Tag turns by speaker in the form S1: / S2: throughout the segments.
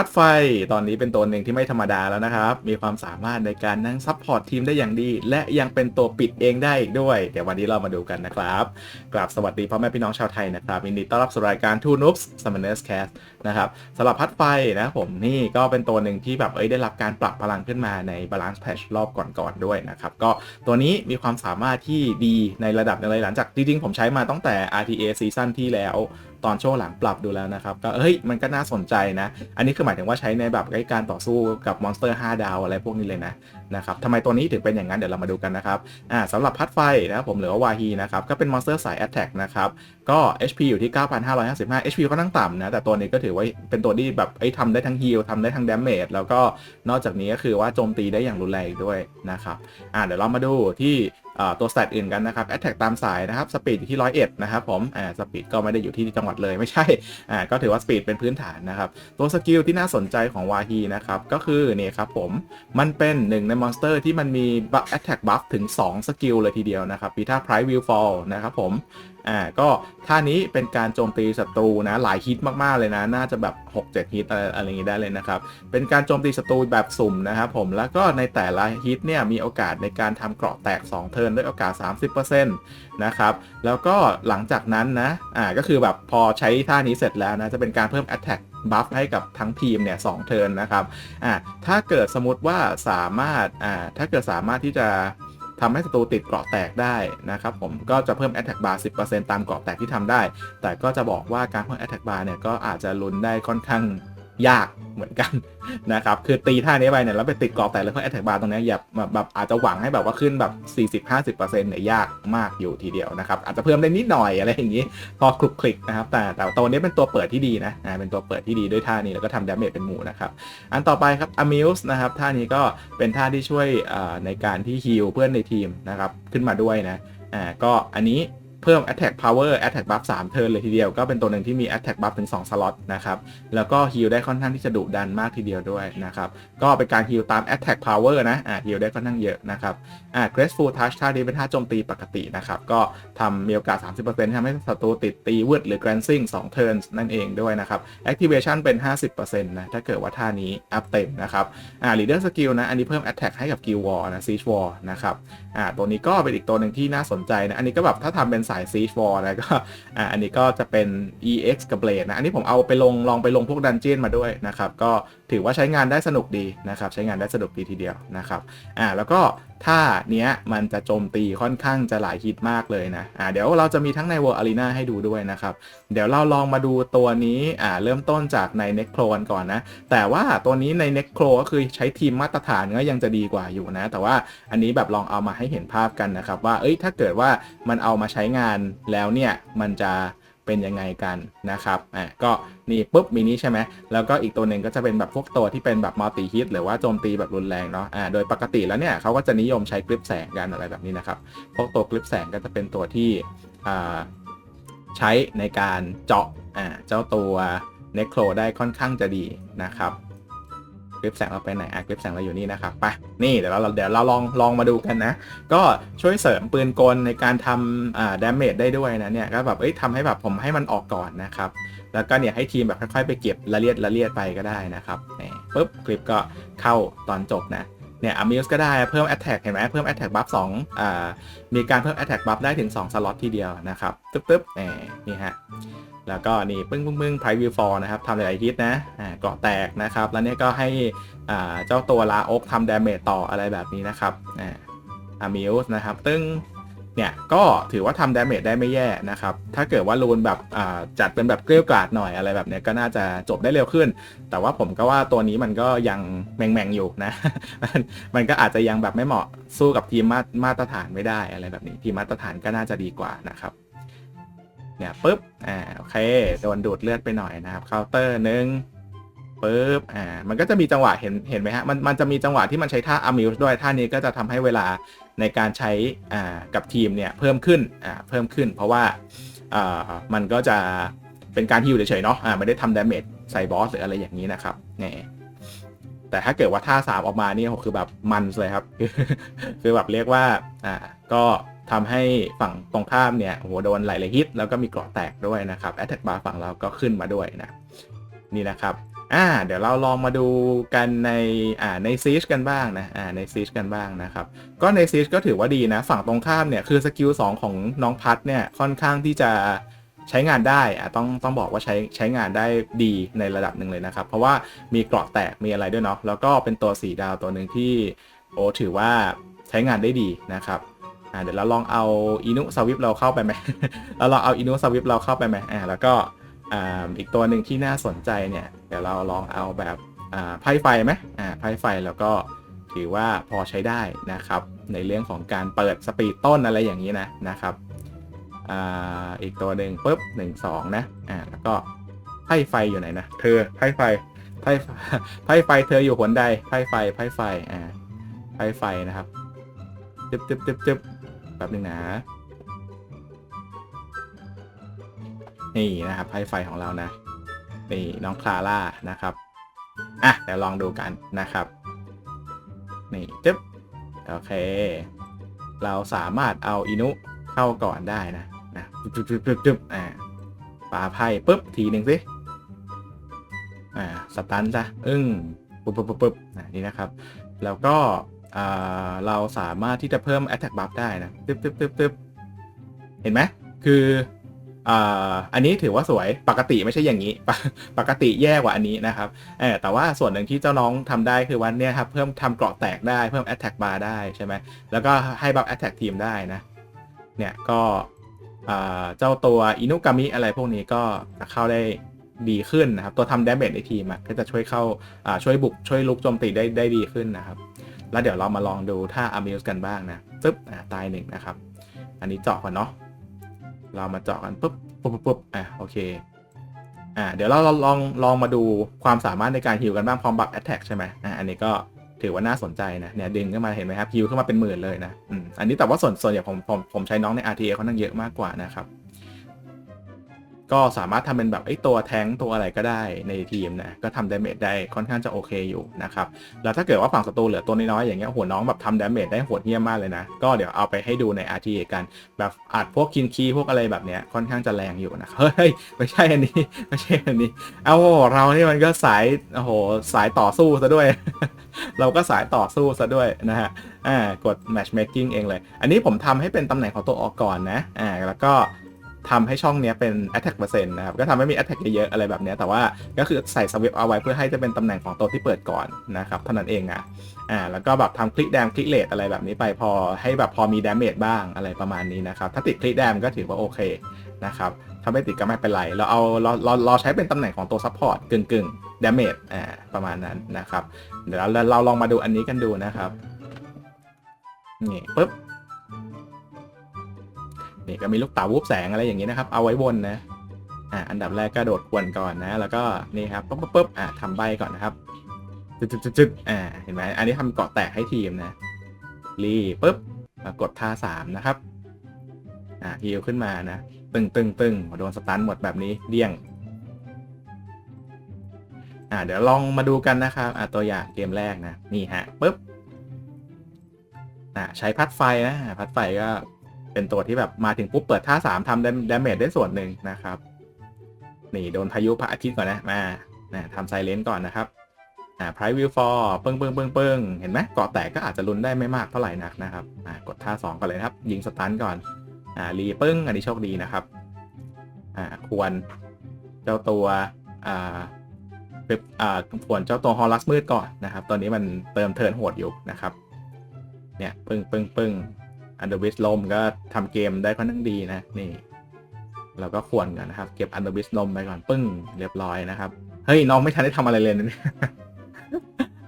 S1: พัดไฟตอนนี้เป็นตัวหนึ่งที่ไม่ธรรมดาแล้วนะครับ มีความสามารถในการนั่งซัพพอร์ตทีมได้อย่างดี และยังเป็นตัวปิดเองได้อีกด้วย เดี๋ยววันนี้เรามาดูกันนะครับกราบสวัสดีพ่อแม่พี่น้องชาวไทยนะครับยินดีต้อนรับสู่รายการ Two Noobs Summoners Cast นะครับสำหรับพัดไฟนะผมนี่ก็เป็นตัวหนึ่งที่แบบเอ้ยได้รับการปรับพลังขึ้นมาใน Balance Patch รอบก่อนๆด้วยนะครับก็ตัวนี้มีความสามารถที่ดีในระดับหนึงเลยหลังจากจริงๆผมใช้มาตั้งแต่ RTA ซีซั่นที่แล้วตอนช่วงหลังปรับดูแล้วนะครับ ก็เฮ้ยมันก็น่าสนใจนะ อันนี้คือหมายถึงว่าใช้ในแบบใกล้การต่อสู้กับมอนสเตอร์ 5 ดาวอะไรพวกนี้เลยนะนะครับทำไมตัวนี้ถึงเป็นอย่างนั้นเดี๋ยวเรามาดูกันนะครับอ่าสำหรับพัดไฟนะครับผมหรือว่าวาฮีนะครับก็เป็นมอนสเตอร์สาย Attack นะครับก็ HP อยู่ที่ 9,555 HP ก็นั่งต่ำนะแต่ตัวนี้ก็ถือว่าเป็นตัวที่แบบไอ้ทำได้ทั้งฮีลทำได้ทั้งดาเมจแล้วก็นอกจากนี้ก็คือว่าโจมตีได้อย่างรุนแรงด้วยนะครับอ่าเดี๋ยวเรามาดูที่ ตัวสแตทอื่นกันนะครับ Attack ตามสายนะครับ Speed อยู่ที่101นะครับผมอ่า Speed ก็ไม่ได้อยู่ที่จังหวัดเลยไม่ใช่อ่าก็ถือว่า Speed เป็นพื้นฐานนะครับ ตัวสกิลที่น่าสนใจของวาฮีนะครับก็คือนี่ครับผมมันเป็นหนึ่งในมอนสเตอร์ที่มันมี buff attack buff ถึง 2 สกิลเลยทีเดียวนะครับมีท่า price will fall นะครับผมอ่าก็ท่านี้เป็นการโจมตีศัตรูนะหลายฮิตมากๆเลยนะ น่าจะแบบ 6-7 ฮิตอะไรอะไรอย่างงี้ได้เลยนะครับ เป็นการโจมตีศัตรูแบบสุ่มนะครับผมแล้วก็ในแต่ละฮิตเนี่ยมีโอกาสในการทำเกราะแตก 2 เทิร์นด้วยโอกาส 30%นะครับ แล้วก็หลังจากนั้นนะ อ่า ก็คือแบบพอใช้ท่านี้เสร็จแล้วนะ จะเป็นการเพิ่ม attack buff ให้กับทั้งทีมเนี่ยสเทิร์นนะครับ อ่า ถ้าเกิดสมมติว่าสามารถ อ่า ถ้าเกิดสามารถที่จะทำให้ศัตรูติดเกราะแตกได้นะครับผมก็จะเพิ่ม attack bar 10%ตามเกราะแตกที่ทำได้ แต่ก็จะบอกว่าการเพิ่ม attack bar เนี่ยก็อาจจะลุ้นได้ค่อนข้าง ยากเหมือนกันนะครับ คือตีท่านี้ไปเนี่ยแล้วไปติดกราะแตกแล้วเพิ่ม attack bar ตรงเนี้ยอย่าแบบแบบอาจจะหวังให้แบบว่าขึ้นแบบ 40-50%เนี่ยยากมากอยู่ทีเดียวนะครับ อาจจะเพิ่มได้นิดหน่อยอะไรอย่างนี้ พอคลุกคลิกนะครับ แต่แต่ตัวนี้เป็นตัวเปิดที่ดีนะอ่าเป็นตัวเปิดที่ดีด้วยท่านี้แล้วก็ทำดาเมจเป็นหมู่นะครับ อันต่อไปครับ Amuse นะครับท่านี้ก็เป็นท่าที่ช่วยอ่าในการที่ฮิลเพื่อนในทีมนะครับขึ้นมาด้วยนะอ่าก็อันนี้ เพิ่ม attack power attack buff 3 เทิร์นเลยทีเดียว ก็เป็นตัวหนึ่งที่มี attack buff ถึง 2 สล็อตนะครับ แล้วก็ฮิลได้ค่อนข้างที่จะดุดันมากทีเดียวด้วยนะครับ ก็เป็นการฮิลตาม attack power นะอ่าฮิลได้ค่อนข้างเยอะนะครับอ่า graceful touch ท่านี้เป็นท่าโจมตีปกตินะครับ ก็ทำมีโอกาส 30%ทำให้ศัตรูติดตีวืดหรือ glancing 2 turns นั่นเองด้วยนะครับ activation เป็น 50%นะถ้าเกิดว่าท่านี้อัพเต็มนะครับอ่า leader skill นะอันนี้เพิ่ม attack ให้กับ guild war นะ siege war นะครับอ่าตัวนี้ก็เป็นอีกตัวหนึ่งที่น่าสนใจนะอันนี้ก็แบบถ้าทำเป็นสาย siege war นะก็อ่าอันนี้ก็จะเป็น ex กับ blade นะ อันนี้ผมเอาไปลงลองไปลงพวกดันเจียนมาด้วยนะครับ ก็ ถือว่าใช้งานได้สนุกดีนะครับใช้งานได้สนุกดีทีเดียวนะครับอ่าแล้วก็ท่าเนี้ยมันจะโจมตีค่อนข้างจะหลายฮิตมากเลยนะอ่าเดี๋ยวเราจะมีทั้งใน World Arena ให้ดูด้วยนะครับ เดี๋ยวเราลองมาดูตัวนี้อ่าเริ่มต้นจากใน n e c r o กันก่อนนะ แต่ว่าตัวนี้ใน n e c r o ก็คือใช้ทีมมาตรฐานก็ยังจะดีกว่าอยู่นะ แต่ว่าอันนี้แบบลองเอามาให้เห็นภาพกันนะครับ ว่าเอ้ยถ้าเกิดว่ามันเอามาใช้งานแล้วเนี่ยมันจะ เป็นยังไงกันนะครับอะก็นี่ปุ๊บมีนี้ใช่ไหมแล้วก็อีกตัวหนึ่งก็จะเป็นแบบพวกตัวที่เป็นแบบมัลติฮิตหรือว่าโจมตีแบบรุนแรงเนาะอ่าโดยปกติแล้วเนี่ยเขาก็จะนิยมใช้กริปแสงกันอะไรแบบนี้นะครับพวกตัวกริปแสงก็จะเป็นตัวที่อ่าใช้ในการเจาะอ่าเจ้าตัวเนโครได้ค่อนข้างจะดีนะครับ คลิปแสงเราไปไหนอะคลิปแสงเราอยู่นี่นะครับไปนี่เดี๋ยวเราเดี๋ยวเราลองลองมาดูกันนะ ก็ช่วยเสริมปืนกลในการทำอ่าดาเมจได้ด้วยนะเนี่ยก็แบบเอ้ยทำให้แบบผมให้มันออกก่อนนะครับแล้วก็เนี่ยให้ทีมแบบค่อยๆไปเก็บละเลียดละเลียดไปก็ได้นะครับนี่ปุ๊บคลิปก็เข้าตอนจบนะเนี่ยอ m มิวส์ก็ได้เพิ่ม Attack เห็นไหมเพิ่ม Attack buff 2อ่ามีการเพิ่ม Attack buff ได้ถึง 2 สล็อตทีเดียวนะครับตึ๊บตึ๊บนี่นี่ฮะ แล้วก็นี่ปึ้งปึ้งปึ้งไพรวิวฟอร์นะครับทำหลายฮิตนะอ่าเกาะแตกนะครับ แล้วเนี่ยก็ให้อ่าเจ้าตัวลาอกทำดาเมจต่ออะไรแบบนี้นะครับอ่าอามิวส์นะครับตึ้งเนี่ยก็ถือว่าทำดาเมจได้ไม่แย่นะครับ ถ้าเกิดว่ารูนแบบอ่าจัดเป็นแบบเกลียวกราดหน่อยอะไรแบบเนี้ยก็น่าจะจบได้เร็วขึ้น แต่ว่าผมก็ว่าตัวนี้มันก็ยังแมงๆอยู่นะ มันก็อาจจะยังแบบไม่เหมาะสู้กับทีมมาตรฐานไม่ได้อะไรแบบนี้ ทีมมาตรฐานก็น่าจะดีกว่านะครับ เนี่ยปุ๊บอ่าโอเคโดนดูดเลือดไปหน่อยนะครับเคาน์เตอร์หนึ่งปุ๊บอ่ามันก็จะมีจังหวะเห็นเห็นไหมฮะมันมันจะมีจังหวะที่มันใช้ท่าอ m u s e ด้วยท่านี้ก็จะทำให้เวลาในการใช้อ่ากับทีมเนี่ยเพิ่มขึ้นอ่าเพิ่มขึ้น เพราะว่าอ่ามันก็จะเป็นการฮิวเฉยๆเนาะอ่าไม่ได้ทำดาเมจใส่บอสหรืออะไรอย่างนี้นะครับเนี่ย แต่ถ้าเกิดว่าท่าสามออกมาเนี่โหคือแบบมันเลยครับ คือแบบเรียกว่าอ่าก็ทำให้ฝั่งตรงข้ามเนี่ยโหโดนหลายๆฮิต แล้วก็มีเกราะแตกด้วยนะครับ Attack Bar ฝั่งเราก็ขึ้นมาด้วยนะนี่นะครับอ่าเดี๋ยวเราลองมาดูกันในอ่าในซีชกันบ้างนะอ่าในซีชกันบ้างนะครับ ก็ในซีชก็ถือว่าดีนะ ฝั่งตรงข้ามเนี่ยคือสกิล2ของน้องพัดเนี่ยค่อนข้างที่จะ ใช้งานได้อะต้องต้องบอกว่าใช้ใช้งานได้ดีในระดับหนึ่งเลยนะครับ เพราะว่ามีเกราะแตกมีอะไรด้วยเนาะแล้วก็เป็นตัวสีดาวตัวหนึ่งที่โอ้ถือว่าใช้งานได้ดีนะครับอ่าเดี๋ยวเราลองเอาอินุสวิปเราเข้าไปไหมเราลองเอาอินุสวิปเราเข้าไปไหมอ่าแล้วก็อ่าอีกตัวหนึ่งที่น่าสนใจเนี่ยเดี๋ยวเราลองเอาแบบอ่าไพ่ไฟไหมอ่าไพ่ไฟแล้วก็ถือว่าพอใช้ได้นะครับ ในเรื่องของการเปิดสปีดต้นอะไรอย่างนี้นะนะครับ อ่าอีกตัวหนึ่งปุ๊บหนึ่งสองนะอ่าแล้วก็ไพ่ไฟอยู่ไหนนะเธอไพ่ไฟไพ่ไพ่ไฟเธออยู่หนใดไพ่ไฟไพ่ไฟอ่าไพ่ไฟนะครับจึ๊บจึ๊บจึ๊บจึ๊บแป๊บนึงนะนี่นะครับไพ่ไฟของเรานะนี่น้องคลาร่านะครับอะเดี๋ยวลองดูกันนะครับนี่จึ๊บโอเค เราสามารถเอาอินุเข้าก่อนได้นะ นะจึ๊บจึ๊บจึ๊บจึ๊บอ่าปาไพ่ปุ๊บทีหนึ่งสิอ่าสตันซะอึ้งปุ๊บปุ๊บปุ๊บปุ๊บอ่านี่นะครับ แล้วก็อ่าเราสามารถที่จะเพิ่ม attack buff ได้นะตึ๊บตึ๊บตึ๊บตึ๊บเห็นไหมคืออ่าอันนี้ถือว่าสวยปกติไม่ใช่อย่างนี้ ปกติแย่กว่าอันนี้นะครับเออแต่ว่าส่วนหนึ่งที่เจ้าน้องทำได้คือว่าเนี่ยครับเพิ่มทำเกราะแตกได้เพิ่ม attack bar ได้ใช่ไหมแล้วก็ให้บัฟ attack ทีมได้นะเนี่ยก็ เจ้าตัวอินุกามิอะไรพวกนี้ก็จะเข้าได้ดีขึ้นนะครับ ตัวทำ damage ในทีมก็จะช่วยเข้าช่วยบุกช่วยลุกโจมตีได้ได้ดีขึ้นนะครับ แล้วเดี๋ยวเรามาลองดูท่า Amuse กันบ้างนะปึ๊บตายหนึ่งนะครับ อันนี้เจาะก่อนเนาะเรามาเจาะกันปุ๊บปุ๊บปุ๊บอะโอเคอ่าเดี๋ยวเราลองลองลองมาดูความสามารถในการฮิวกันบ้างพร้อมบัฟแอตแทกใช่ไหมอ่าอันนี้ก็ ถือว่าน่าสนใจนะเนี่ยดึงขึ้นมาเห็นไหมครับฮิวขึ้นมาเป็นหมื่นเลยนะอืมอันนี้แต่ว่าส่วนส่วนใหญ่ผมผมผมใช้น้องใน RTA เขานั่งเยอะมากกว่านะครับ ก็สามารถทำเป็นแบบไอ้ตัวแทงตัวอะไรก็ได้ในทีมนะก็ทำดาเมจได้ค่อนข้างจะโอเคอยู่นะครับแล้วถ้าเกิดว่าฝั่งศัตรูเหลือตัวน้อยๆอย่างเงี้ยหัวน้องแบบทำดาเมจได้โหดเหี้ยมมากเลยนะ ก็เดี๋ยวเอาไปให้ดูใน RTA กัน แบบอัดพวกคินคีพวกอะไรแบบเนี้ยค่อนข้างจะแรงอยู่นะเฮ้ยไม่ใช่อันนี้ไม่ใช่อันนี้เอาเรานี่มันก็สายโอ้โหสายต่อสู้ซะด้วย เราก็สายต่อสู้ซะด้วยนะฮะอ่ากด matchmaking เองเลย อันนี้ผมทำให้เป็นตำแหน่งของตัวออกก่อนนะอ่าแล้วก็ ทำให้ช่องเนี้ยเป็น attack เปอร์เซ็นต์นะครับ ก็ทำให้มี attack เยอะๆอะไรแบบเนี้ยแต่ว่าก็คือใส่สวิปเอาไว้เพื่อให้จะเป็นตำแหน่งของตัวที่เปิดก่อนนะครับเท่านั้นเองอะอ่าแล้วก็แบบทำคลิกแดมคลิกเลทอะไรแบบนี้ไปพอให้แบบพอมีดาเมจบ้างอะไรประมาณนี้นะครับ ถ้าติดคลิกแดมก็ถือว่าโอเคนะครับถ้าไม่ติดก็ไม่เป็นไร เราเอาเราเราเราใช้เป็นตำแหน่งของตัวซัพพอร์ตกึ่งกึ่งดาเมจอ่าประมาณนั้นนะครับ เดี๋ยวเราเราลองมาดูอันนี้กันดูนะครับนี่ปุ๊บ นี่ก็มีลูกเต๋าวูบแสงอะไรอย่างนี้นะครับ เอาไว้บนนะ อ่า อันดับแรกก็โดดกวนก่อนนะ แล้วก็นี่ครับปุ๊บปุ๊บปุ๊บอ่าทำใบก่อนนะครับจึ๊ดจึ๊ดจุดจุดอ่า เห็นไหมอันนี้ทำเกาะแตกให้ทีมนะ รีปุ๊บมากดท่าสามนะครับ อ่าฮิวขึ้นมานะ ตึงตึงตึงโดนสตันหมดแบบนี้เดี่ยง อ่า เดี๋ยวลองมาดูกันนะครับ อ่าตัวอย่างเกมแรกนะ นี่ฮะปุ๊บ อ่า ใช้พัดไฟนะ พัดไฟก็ เป็นตัวที่แบบมาถึงปุ๊บเปิดท่าสามทำดาเมจได้ส่วนหนึ่งนะครับ นี่โดนพายุพระอาทิตย์ก่อนนะมานะทำไซเลนก่อนนะครับอ่า price view for ปึ้งปึ้งปึ้งปึ้งเห็นไหมเกาะแตกก็อาจจะลุ้นได้ไม่มากเท่าไหร่นักนะครับอ่ากดท่าสองก่อนเลยนะครับ ยิงสตันก่อนอ่ารีปึ้งอันนี้โชคดีนะครับอ่าควรเจ้าตัวอ่าเว็บอ่าควรเจ้าตัวฮอลลัสมืดก่อนนะครับ ตอนนี้มันเติมเทิร์นโหดอยู่นะครับ เนี่ยปึ้งปึ้งปึ้ง อันเดอร์วิสลมก็ทำเกมได้ค่อนข้างดีนะนี่เราก็ควรกันนะครับ เก็บอันเดอร์วิสลมไปก่อนปึ้งเรียบร้อยนะครับ เฮ้ยน้องไม่ทันได้ทำอะไรเลยนะเนี่ย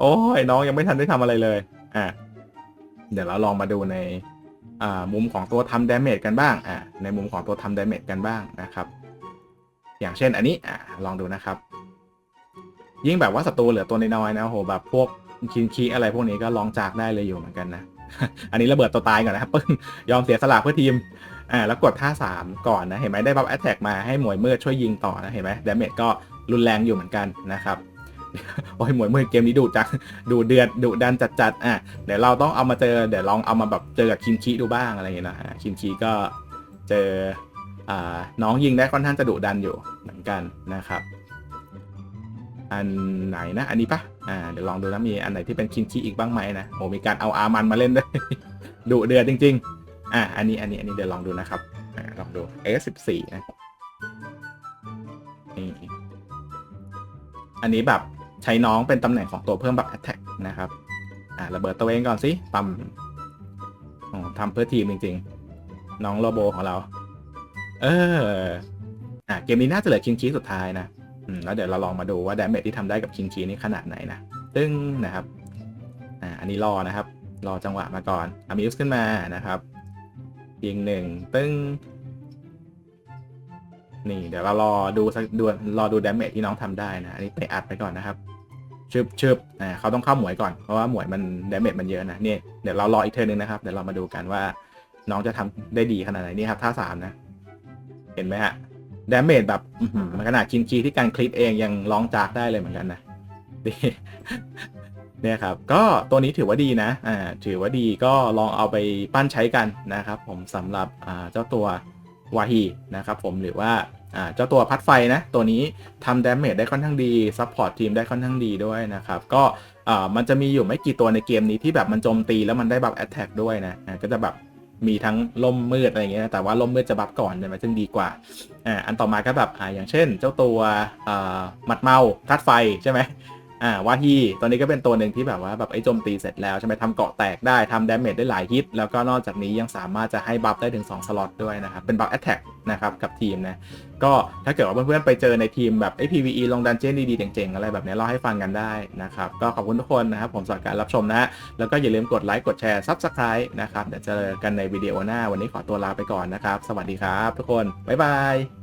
S1: โอ้ยน้องยังไม่ทันได้ทำอะไรเลยอะเดี๋ยวเราลองมาดูในอ่ามุมของตัวทำดาเมจกันบ้างอ่าในมุมของตัวทำดาเมจกันบ้างนะครับ อย่างเช่นอันนี้อ่าลองดูนะครับ ยิ่งแบบว่าศัตรูเหลือตัวน้อยนะโอ้โหแบบพวกคินคีอะไรพวกนี้ก็ลองจากได้เลยอยู่เหมือนกันนะ อันนี้ระเบิดตัวตายก่อนนะครับปึ้งยอมเสียสละเพื่อทีมอ่าแล้วกดท่าสามก่อนนะ เห็นไหมได้บัฟแอตแทกมาให้หมวยมืดช่วยยิงต่อนะเห็นไหมดาเมจก็รุนแรงอยู่เหมือนกันนะครับโอ้ยหมวยมืดเกมนี้ดุจังดูเดือดดุดันจัดๆอะเดี๋ยวเราต้องเอามาเจอเดี๋ยวลองเอามาแบบเจอกับคินคีดูบ้างอะไรอย่างเงี้ยนะคินคีก็เจออ่าน้องยิงได้ค่อนข้างจะดุดันอยู่เหมือนกันนะครับ อันไหนนะ อันนี้ปะอ่าเดี๋ยวลองดูนะมีอันไหนที่เป็นคินคีอีกบ้างไหมนะโอ้มีการเอาอามันมาเล่นด้วยดุเดือดจริง ๆ อ่าอันนี้อันนี้อันนี้เดี๋ยวลองดูนะครับอ่าลองดู S14 นะนี่อันนี้แบบใช้น้องเป็นตำแหน่งของตัวเพิ่มแบบ attack นะครับอ่าระเบิดตัวเองก่อนสิปั๊มทำเพื่อทีมจริง ๆ น้องโรโบของเรา เอออ่าเกมนี้น่าจะเหลือคินคีสุดท้ายนะ แล้วเดี๋ยวเราลองมาดูว่าดาเมจที่ทำได้กับคินคีนี่ขนาดไหนนะตึ้งนะครับอ่าอันนี้รอนะครับ รอจังหวะมาก่อนอามิวส์ขึ้นมานะครับยิงหนึ่งตึ้งนี่เดี๋ยวเรารอดูสักดวนรอดูดาเมจที่น้องทำได้นะ อันนี้ไปอัดไปก่อนนะครับชึบชึบอ่าเขาต้องเข้าหมวยก่อนเพราะว่าหมวยมันดาเมจมันเยอะนะเนี่ยเดี๋ยวเรารออีกเทอร์นึงนะครับเดี๋ยวเรามาดูกันว่าน้องจะทำได้ดีขนาดไหนนี่ครับท่าสามนะ เห็นไหมฮะ ดาเมจแบบมันขนาดคินคีที่การคลิปเองยังร้องจากได้เลยเหมือนกันนะเนี่ยครับ ก็ตัวนี้ถือว่าดีนะ อ่า ถือว่าดีก็ลองเอาไปปั้นใช้กันนะครับ ผมสำหรับอ่าเจ้าตัววาฮีนะครับ ผมหรือว่าอ่าเจ้าตัวพัดไฟนะ ตัวนี้ทำดาเมจได้ค่อนข้างดีซัพพอร์ตทีมได้ค่อนข้างดีด้วยนะครับ ก็อ่ามันจะมีอยู่ไม่กี่ตัวในเกมนี้ที่แบบมันโจมตีแล้วมันได้แบบแอตแทกด้วยนะอ่าก็จะแบบ มีทั้งล่มมืดอะไรเงี้ยแต่ว่าล่มมืดจะบัฟก่อนใช่ไหมจึงดีกว่าอ่าอันต่อมาก็แบบอ่าอย่างเช่น เจ้าตัวอ่าหมัดเมาทัดไฟใช่ไหม อ่าว่าที่ตัวนี้ก็เป็นตัวหนึ่งที่แบบว่าแบบไอ้โจมตีเสร็จแล้วใช่ไหมทำเกาะแตกได้ทำดาเมจได้หลายฮิต แล้วก็นอกจากนี้ยังสามารถจะให้บัฟได้ถึง 2 สล็อตด้วยนะครับ เป็นบัฟแอตแทกนะครับกับทีมนะ ก็ถ้าเกิดว่าเพื่อนๆไปเจอในทีมแบบไอ้ PVE ลงดันเจี้ยนดีๆเจ๋งๆ อะไรแบบนี้เล่าให้ฟังกันได้นะครับ ก็ขอบคุณทุกคนนะครับ ผมสำหรับการรับชมนะแล้วก็อย่าลืมกดไลค์กดแชร์ Subscribe นะครับเดี๋ยวเจอกันในวิดีโอหน้าวันนี้ขอตัวลาไปก่อนนะครับสวัสดีครับ ทุกคนบ๊ายบาย